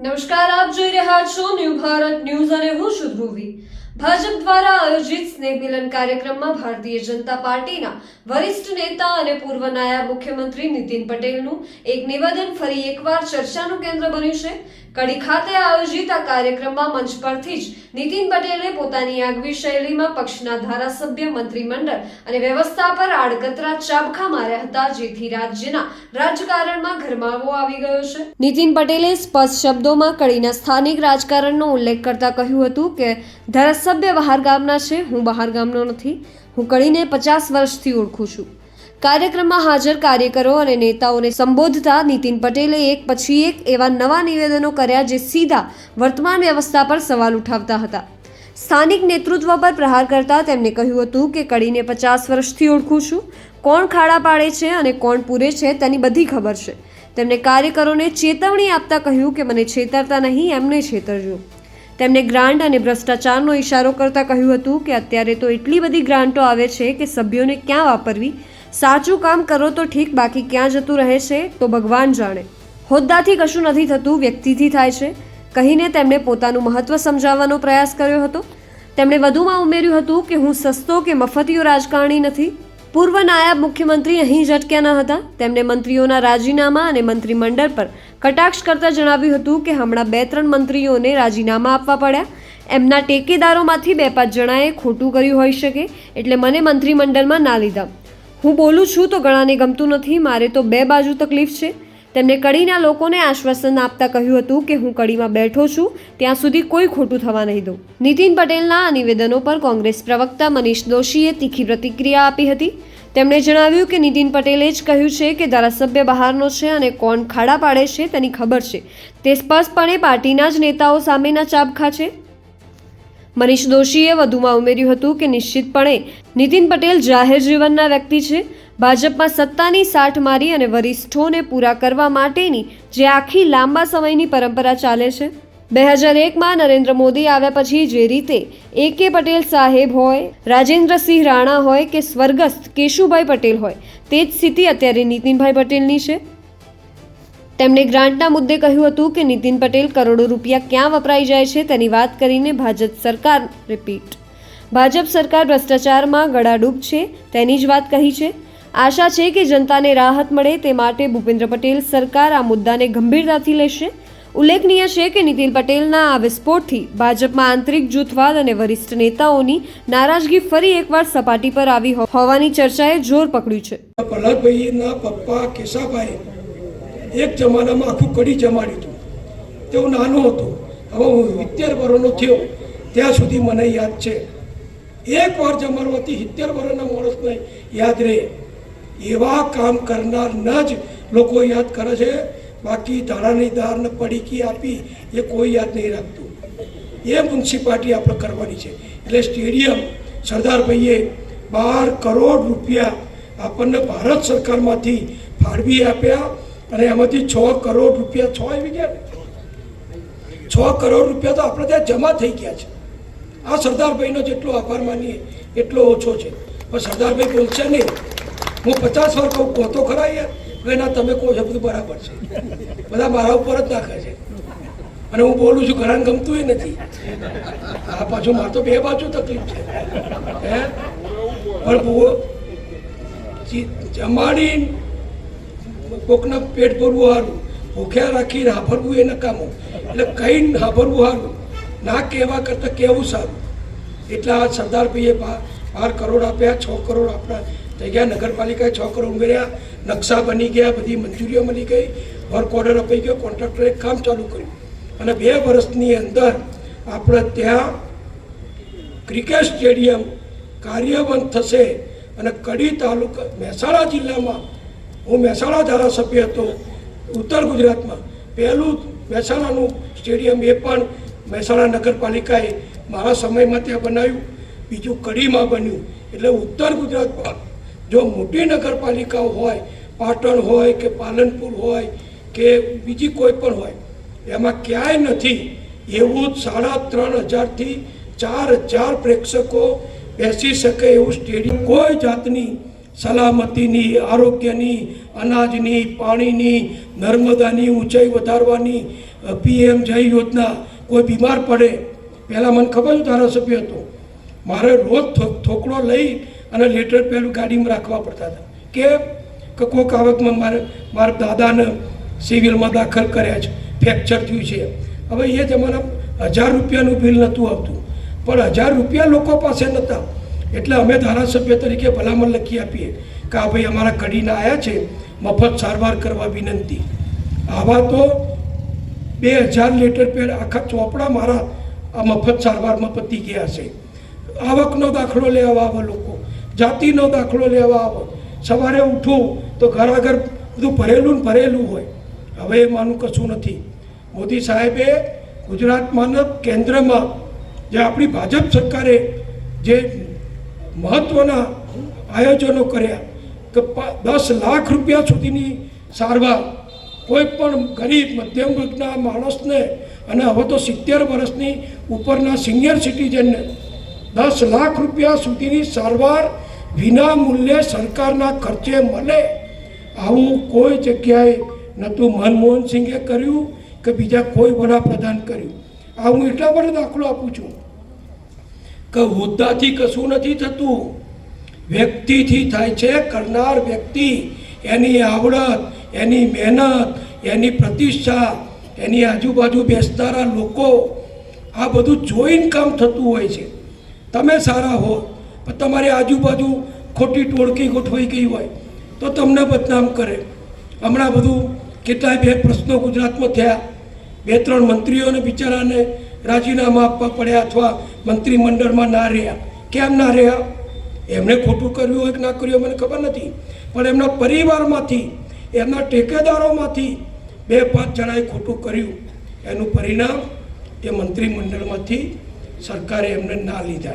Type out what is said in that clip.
નમસ્કાર, આપ જોઈ રહ્યા છો ન્યૂ ભારત ન્યૂઝ અને હું છું ધ્રુવી. ભાજપ દ્વારા આયોજિત સ્નેહ મિલન કાર્યક્રમમાં ભારતીય જનતા પાર્ટીના વરિષ્ઠ નેતા અને પૂર્વ નાયબ મુખ્યમંત્રી નીતિન પટેલનું એક નિવેદન ફરી એકવાર ચર્ચાનું કેન્દ્ર બન્યું છે. કડી ખાતે આયોજિત આ કાર્યક્રમમાં મંચ પરથી જ નીતિન પટેલે પોતાની આગવી શૈલીમાં પક્ષના ધારાસભ્ય, મંત્રીમંડળ અને વ્યવસ્થા પર આડકતરા ચાબખા માર્યા હતા, જેથી રાજ્યના રાજકારણમાં ગરમાવો આવી ગયો છે. નીતિન પટેલે સ્પષ્ટ શબ્દોમાં કડીના સ્થાનિક રાજકારણનો ઉલ્લેખ કરતા કહ્યું હતું કે, ધારાસભ્ય બહાર ગામના છે, હું બહાર ગામનો નથી. હું કડીને પચાસ વર્ષથી ઓળખું છું. કાર્યક્રમમાં હાજર કાર્યકરો અને નેતાઓને સંબોધતા નીતિન પટેલે એક પછી એક એવા નવા નિવેદનો કર્યા જે સીધા વર્તમાન વ્યવસ્થા પર સવાલ ઉઠાવતા હતા. સ્થાનિક નેતૃત્વ પર પ્રહાર કરતા તેમણે કહ્યું હતું કે કડીને પચાસ વર્ષથી ઓળખું છું. કોણ ખાડા પાડે છે અને કોણ પૂરે છે તેની બધી ખબર છે. તેમણે કાર્યકરોને ચેતવણી આપતા કહ્યું કે મને છેતરતા નહીં, એમને છેતરજો. તેમણે ગ્રાન્ટ અને ભ્રષ્ટાચારનો ઇશારો કરતા કહ્યું હતું કે અત્યારે તો એટલી બધી ગ્રાન્ટો આવે છે કે સભ્યોને ક્યાં વાપરવી? સાચું કામ કરો તો ઠીક, બાકી ક્યાં જતું રહે છે તો ભગવાન જાણે. હોદ્દાથી કશું નથી થતું, વ્યક્તિથી થાય છે. કહીને તેમણે પોતાનું મહત્વ સમજાવવાનો પ્રયાસ કર્યો હતો. તેમણે વધુમાં ઉમેર્યું હતું કે હું સસ્તો કે મફતિયો રાજકારણી નથી. પૂર્વ નાયબ મુખ્યમંત્રી અહીં જ અટક્યા ન હતા. તેમણે મંત્રીઓના રાજીનામા અને મંત્રીમંડળ પર કટાક્ષ કરતા જણાવ્યું હતું કે હમણાં બે ત્રણ મંત્રીઓને રાજીનામા આપવા પડ્યા. એમના ટેકેદારોમાંથી બે પાંચ જણાએ ખોટું કર્યું હોઈ શકે, એટલે મને મંત્રીમંડળમાં ના લીધા. હું બોલું છું તો ગળાને ગમતું નથી, મારે તો બે બાજુ તકલીફ છે. તેમણે કડીના લોકોને આશ્વાસન આપતા કહ્યું હતું કે હું કડીમાં બેઠો છું, ત્યાં સુધી કોઈ ખોટું થવા નહીં દઉં. નીતિન પટેલના આ નિવેદનો પર કોંગ્રેસ પ્રવક્તા મનીષ દોશીએ તીખી પ્રતિક્રિયા આપી હતી. તેમણે જણાવ્યું કે નીતિન પટેલે જ કહ્યું છે કે ધારાસભ્ય બહારનો છે અને કોણ ખાડા પાડે છે તેની ખબર છે. તે સ્પષ્ટપણે પાર્ટીના જ નેતાઓ સામેના ચાબખા છે. મનીષ દોશીએ વધુમાં ઉમેર્યું હતું કે નિશ્ચિતપણે નીતિન પટેલ જાહેર જીવનના વ્યક્તિ છે. ભાજપમાં સત્તાની સાઠ મારી અને વરિષ્ઠોને પૂરા કરવા માટેની જે આખી લાંબા સમયની પરંપરા ચાલે છે. બે હજાર એકમાં નરેન્દ્ર મોદી આવ્યા પછી જે રીતે એ કે પટેલ સાહેબ હોય, રાજેન્દ્રસિંહ રાણા હોય કે સ્વર્ગસ્થ કેશુભાઈ પટેલ હોય, તે જ સ્થિતિ અત્યારે નીતિનભાઈ પટેલની છે. તેમણે ગ્રાન્ટના મુદ્દે કહ્યું હતું કે નીતિન પટેલ કરોડો રૂપિયા ક્યાં વપરાઈ જાય છે તેની વાત કરીને ભાજપ સરકાર રિપીટ ભાજપ સરકાર ભ્રષ્ટાચારમાં ગળાડૂબ છે, તેની જ વાત કહી છે. આશા છે કે જનતાને રાહત મળે તે માટે ભૂપેન્દ્ર પટેલ સરકાર આ મુદ્દાને ગંભીરતાથી લેશે. ઉલ્લેખનીય છે કે નીતિન પટેલના આ વિસ્ફોટથી ભાજપમાં આંતરિક જૂથવાદ અને વરિષ્ઠ નેતાઓની નારાજગી ફરી એકવાર સપાટી પર આવી હોવાની ચર્ચાએ જોર પકડ્યું છે. પ્રહલાદભાઈના પપ્પા કેશાભાઈ એક જમાનામાં આખું કડી જમાડ્યું હતું. તેઓ નાનો હતો. હવે હું સિત્તેર વર્ષનો થયો. ત્યાં સુધી મને યાદ છે. એક વાર જમાડવાથી સિત્તેર વર્ષના માણસને યાદ રહે. એવા કામ કરનારના જ લોકો યાદ કરે છે. બાકી ધારાની દારને પડીકી આપી એ કોઈ યાદ નહીં રાખતું. એ મ્યુનિસિપાલિટી આપણે કરવાની છે. એટલે સ્ટેડિયમ સરદારભાઈએ બાર કરોડ રૂપિયા આપણને ભારત સરકારમાંથી ફાળવી આપ્યા. અને એમાંથી છ કરોડ રૂપિયા, છ આવી ગયા છ કરોડ રૂપિયા તો આપણે ત્યાં જમા થઈ ગયા છે. આ સરદારભાઈનો જેટલો આભાર માનીએ, એટલો ઓછો છે. પણ સરદારભાઈ બોલશે નહીં. હું પચાસ વાર કહું કહો તો ખરા યાર. ના, તમે કહો છો, બધું બરાબર છે. બધા મારા ઉપર જ નાખે છે. અને હું બોલું છું ઘણાને ગમતું એ નથી. આ પાછું મારે તો બે બાજુ તકલીફ છે. હે? પણ જમાડી કોકના પેટ ભરવું સારું ભૂખ્યા રાખી હાફરવું એ નકામું. એટલે કઈ હાફરવું સારું ના કહેવા કરતાં કહેવું સારું. એટલે આ સરદારભાઈએ બાર કરોડ આપ્યા, છ કરોડ આપણા થઈ ગયા. નગરપાલિકાએ છ કરોડ ઉમેર્યા. નકશા બની ગયા, બધી મંજૂરીઓ મળી ગઈ. વર્ક ઓર્ડર અપાઈ ગયો, કોન્ટ્રાક્ટરે કામ ચાલુ કર્યું. અને બે વર્ષની અંદર આપણે ત્યાં ક્રિકેટ સ્ટેડિયમ કાર્યબંધ થશે અને કડી તાલુકા મહેસાણા જિલ્લામાં હું મહેસાણા ધારાસભ્ય હતો. ઉત્તર ગુજરાતમાં પહેલું મહેસાણાનું સ્ટેડિયમ એ પણ મહેસાણા નગરપાલિકાએ મારા સમયમાં ત્યાં બનાવ્યું. બીજું કડીમાં બન્યું. એટલે ઉત્તર ગુજરાતમાં જો મોટી નગરપાલિકાઓ હોય, પાટણ હોય કે પાલનપુર હોય કે બીજી કોઈ પણ હોય, એમાં ક્યાંય નથી એવું જ સાડા ત્રણ હજારથી ચાર હજાર પ્રેક્ષકો બેસી શકે એવું સ્ટેડિયમ કોઈ જાતની સલામતીની, આરોગ્યની, અનાજની, પાણીની, નર્મદાની ઊંચાઈ વધારવાની પીએમ જય યોજના કોઈ બીમાર પડે, પહેલાં મને ખબર ધારાસભ્ય હતો. મારે રોજ થોકડો લઈ અને લેટર પેલું ગાડીમાં રાખવા પડતા હતા. કે કોઈક આવકમાં મારે, મારા દાદાને સિવિલમાં દાખલ કર્યા છે. ફ્રેક્ચર થયું છે. હવે એ જમાના હજાર રૂપિયાનું બિલ નહોતું આવતું. પણ હજાર રૂપિયા લોકો પાસે નહોતા. એટલે અમે ધારાસભ્ય તરીકે ભલામણ લખી આપીએ કે આ ભાઈ અમારા કડીના આવ્યા છે, મફત સારવાર કરવા વિનંતી. આવા તો બે હજાર લીટર પેડ આખા ચોપડા મારા આ મફત સારવારમાં પતી ગયા છે. આવકનો દાખલો લેવા આવે લોકો, જાતિનો દાખલો લેવા આવે સવારે ઉઠું તો ઘર આગળ બધું ભરેલું ને ભરેલું હોય. હવે એમાંનું કશું નથી. મોદી સાહેબે ગુજરાતમાં કેન્દ્રમાં જે આપણી ભાજપ સરકારે જે મહત્ત્વના આયોજનો કર્યા કે દસ લાખ રૂપિયા સુધીની સારવાર. કોઈ પણ ગરીબ, મધ્યમ વર્ગના માણસને અને હવે તો સિત્તેર વર્ષની ઉપરના સિનિયર સિટીઝનને દસ લાખ રૂપિયા સુધીની સારવાર વિના મૂલ્યે સરકારના ખર્ચે મળે, આવું કોઈ જગ્યાએ નહોતું. મનમોહન સિંઘે કર્યું કે બીજા કોઈ વડાપ્રધાન કર્યું. આ હું એટલા માટે દાખલો આપું છું. કે હોદ્દાથી કશું નથી થતું. વ્યક્તિથી થાય છે, કરનાર વ્યક્તિ એની આવડત, એની મહેનત, એની પ્રતિષ્ઠા, એની આજુબાજુ બેસનારા લોકો, આ બધું જોઈને કામ થતું હોય છે. તમે સારા હો, પણ તમારી આજુબાજુ ખોટી ટોળકી ગોઠવાઈ ગઈ હોય, તો તમને બદનામ કરે. હમણાં બધું કેટલાય બે પ્રશ્નો ગુજરાતમાં થયા. બે ત્રણ મંત્રીઓને બિચારાને રાજીનામા આપવા પડ્યા અથવા મંત્રીમંડળમાં ના રહ્યા. કેમ ના રહ્યા? એમણે ખોટું કર્યું હોય કે ના કર્યું મને ખબર નથી. પણ એમના પરિવારમાંથી, એમના ટેકેદારોમાંથી બે પાંચ જણાએ ખોટું કર્યું. એનું પરિણામ એ મંત્રીમંડળમાંથી સરકારે એમને ના લીધા.